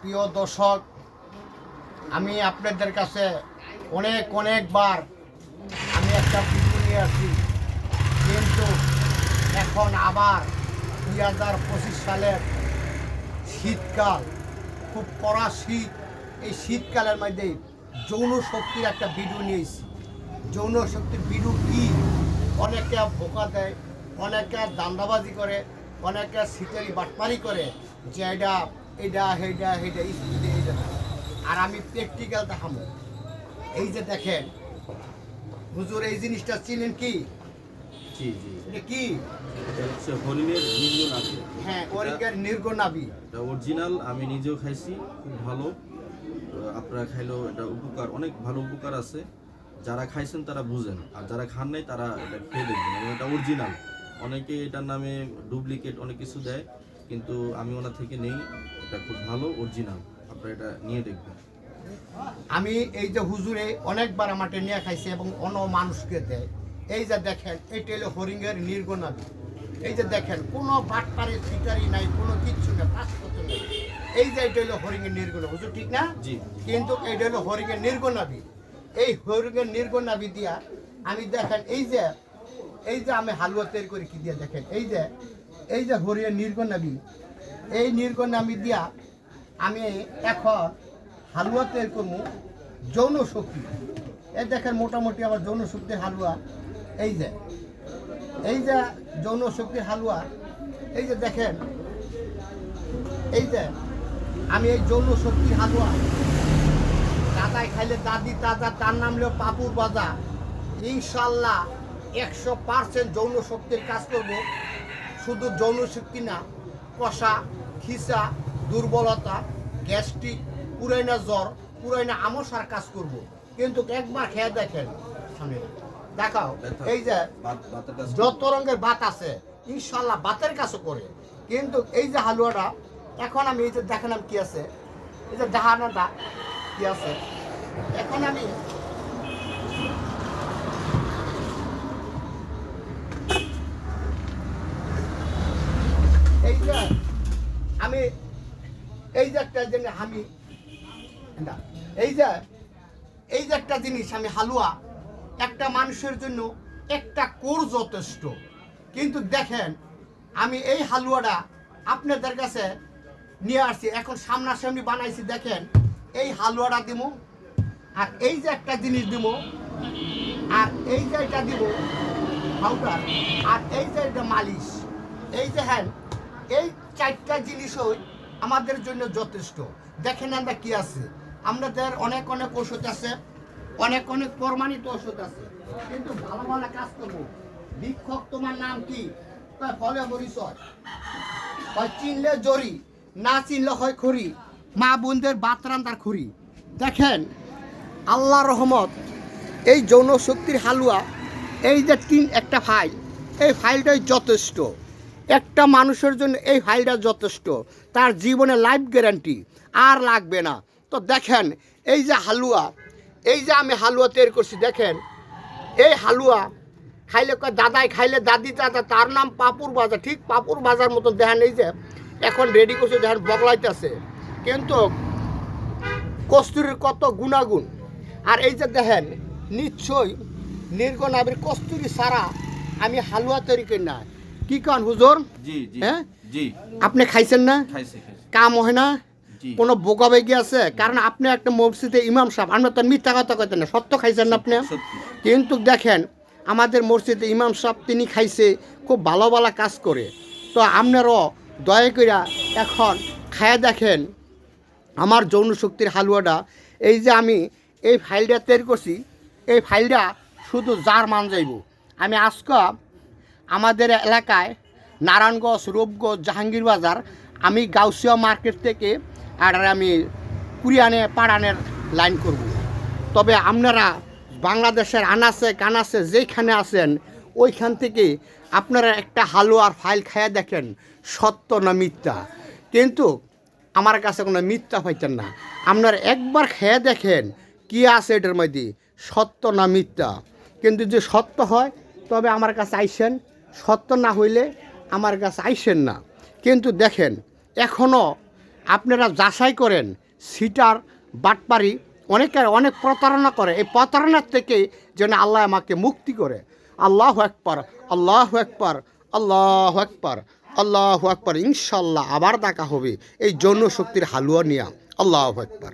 প্রিয় দর্শক, আমি আপনাদের কাছে অনেক, অনেকবার আমি একটা ভিডিও নিয়ে আসছি। কিন্তু এখন আবার দুই হাজার পঁচিশ সালের শীতকাল, খুব কড়া শীত। এই শীতকালের মধ্যে যৌন শক্তির একটা ভিডিও নিয়েছি যৌন শক্তির ভিডিও কি? অনেকে ভোকা দেয়, অনেকে দান্দাবাজি করে, অনেকে শীতেরই বাটপারি করে যে এটা এটা হেটা হেটা স্পিডে এটা আর আমি প্র্যাকটিক্যাল দেখাবো। এই যে দেখেন হুজুর এই জিনিসটা চিনেন কি? জি জি। এটা কি? হরিণের হ্যাঁ এটা অরিজিনাল আমি নিজেও খাইছি খুব ভালো। আপনারা খাইলেও এটা উপকার অনেক ভালো উপকার আছে। যারা খাইছেন তারা বুঝেন আর যারা খান নাই তারা এটা খেয়ে দেখবেন এবং এটা অরিজিনাল অনেকে এটার নামে ডুপ্লিকেট অনেক কিছু দেয় কিন্তু আমি ওনার থেকে নেই। এটা খুব ভালো অরিজিনাল আপনারা এটা নিয়ে দেখবেন। আমি এই যে হুজুরে অনেকবার আমাকে নিয়ে খাইছে এবং অন্য মানুষকে দেয়। এই যে দেখেন এটা হলো হরিঙ্গের নির্গনাবি এই যে দেখেন কোনো বাটপারি সিটারি নাই কোনো কিচ্ছু নেই পাঁচপত্র নেই। এই যে এটা হলো হরিঙ্গের নির্গুণ হুজুর ঠিক না? জি। কিন্তু এটা হলো হরিঙ্গের নির্গনাবি এই হরিঙ্গের নির্গনাবি দিয়া আমি দেখেন এই যে এই যে আমি হালুয়া তৈরি করি কি দিয়ে দেখেন? এই যে এই যে হরিয়ের নির্গনাবি এই নির্গনাবি দিয়া আমি এখন হালুয়া তৈরি করব যৌন শক্তি। এই দেখেন মোটামুটি আমার যৌন শক্তির হালুয়া। এই যে এই যে যৌন শক্তির হালুয়া, এই যে দেখেন, এই যে আমি এই যৌন শক্তির হালুয়া দাদাই খাইলে দাদি দাদা তার নাম হলো পাপুর বাজা। ইনশাল্লাহ একশো পার্সেন্ট যৌন শক্তির কাজ করব। শুধু যৌন শক্তি না, কষা খিসা দুর্বলতা গ্যাস্ট্রিক পুরাইনা জ্বর পুরাইনা আমসার কাজ করব। কিন্তু একবার খেয়ে দেখেন সামনে দেখাও এই যে যত রঙের বাত আছে ইনশাল্লাহ বাতের কাছে করে। কিন্তু এই যে হালুয়াটা এখন আমি এই যে দেখালাম কি আছে এই যে ডাহানাটা কি আছে এখন আমি এই যে আমি এই যে একটা জিনিস আমি এই যে এই যে একটা জিনিস আমি হালুয়া, একটা মানুষের জন্য একটা কোর যথেষ্ট। কিন্তু দেখেন, আমি এই হালুয়াটা আপনাদের কাছে নিয়ে আসছি, এখন সামনাসামনি বানাইছি, দেখেন, এই হালুয়াটা দিব, আর এই যে একটা জিনিস দিব, আর এই যে এটা দিব পাউডার আর এই যে এটা মালিশ, এই যে হ্যাঁ এই চারটা জিনিসই আমাদের জন্য যথেষ্ট। দেখেন আমরা কি আছে। আমাদের অনেক অনেক ওষুধ আছে, অনেক অনেক প্রমাণিত ওষুধ আছে। কিন্তু ভালো ভালো কাজ করব। বিক্ষোভ তোমার নাম কি? ফলে পরিচয় হয়। চিনলে জরি, না চিনলে হয় খড়ি মা বোনদের বাতরান তার খড়ি দেখেন, আল্লাহ রহমত, এই যৌন শক্তির হালুয়া, এই যে তিন একটা ফাইল, এই ফাইলটাই যথেষ্ট। একটা মানুষের জন্য এই ফাইলটা যথেষ্ট। তার জীবনে লাইফ গ্যারান্টি আর লাগবে না। তো দেখেন, এই যে হালুয়া, এই যে আমি হালুয়া তৈরি করছি, দেখেন, এই হালুয়া খাইলে দাদাই খাইলে দাদি দাদা তার নাম পাপুর বাজার। ঠিক পাপুর বাজার মতো দেখেন এই যে, এখন রেডি করছে, দেখেন বগলাইতেছে। কিন্তু কস্তুরির কত গুণাগুণ। আর এই যে দেখেন, নিশ্চয়ই নির্গণ আবির কস্তুরি সারা আমি হালুয়া তৈরি করি না কি কন হুজুর? জি জি হ্যাঁ? জি। আপনি খাইছেন না? খাইছি কাম হয় না? কোনো বোকা বেগি আছে? কারণ আপনি একটা মসজিদে ইমাম সাহেব আমরা তো মিথ্যা কথা কইতেন না সত্য খাইছেন না আপনি? কিন্তু দেখেন আমাদের মসজিদে ইমাম সাহেব তিনি খাইছে খুব ভালো ভালো কাজ করে। তো আপনারও দয়া কইরা এখন খায়া দেখেন আমার যৌন শক্তির হালুয়াটা। এই যে আমি এই ফাইলটা তৈরি করছি এই ফাইলটা শুধু যার মান যাইব। আমি আজকে আমাদের এলাকায় নারায়ণগঞ্জ, রূপগঞ্জ, জাহাঙ্গীরবাজার, আমি গাউসিয়া মার্কেট থেকে আর আমি কুরিয়ানে, পাড়ানের লাইন করব। তবে আপনারা বাংলাদেশের আনাসে কানাসে যেখানে আছেন, ওইখান থেকে আপনারা একটা হালুয়ার ফাইল খাইয়া দেখেন, সত্য না মিথ্যা। কিন্তু আমার কাছে কোনো মিথ্যা পাইতেন না। আপনারা একবার খেয়ে দেখেন কি আছে এটার মধ্যে, সত্য না মিথ্যা। কিন্তু যে সত্য হয়, তবে আমার কাছে আইসেন সত্য না হইলে আমার কাছে আইসেন না। কিন্তু দেখেন এখনও আপনারা যাচাই করেন, সিটার বাটপারি অনেকে অনেক প্রতারণা করে। এই প্রতারণার থেকে যেন আল্লাহ আমাকে মুক্তি করে। আল্লাহ একবার আল্লাহ একবার আল্লাহ একবার আল্লাহ একবার ইনশাল্লাহ আবার দেখা হবে। এই যৌন শক্তির হালুয়া নিয়া। আল্লাহ একবার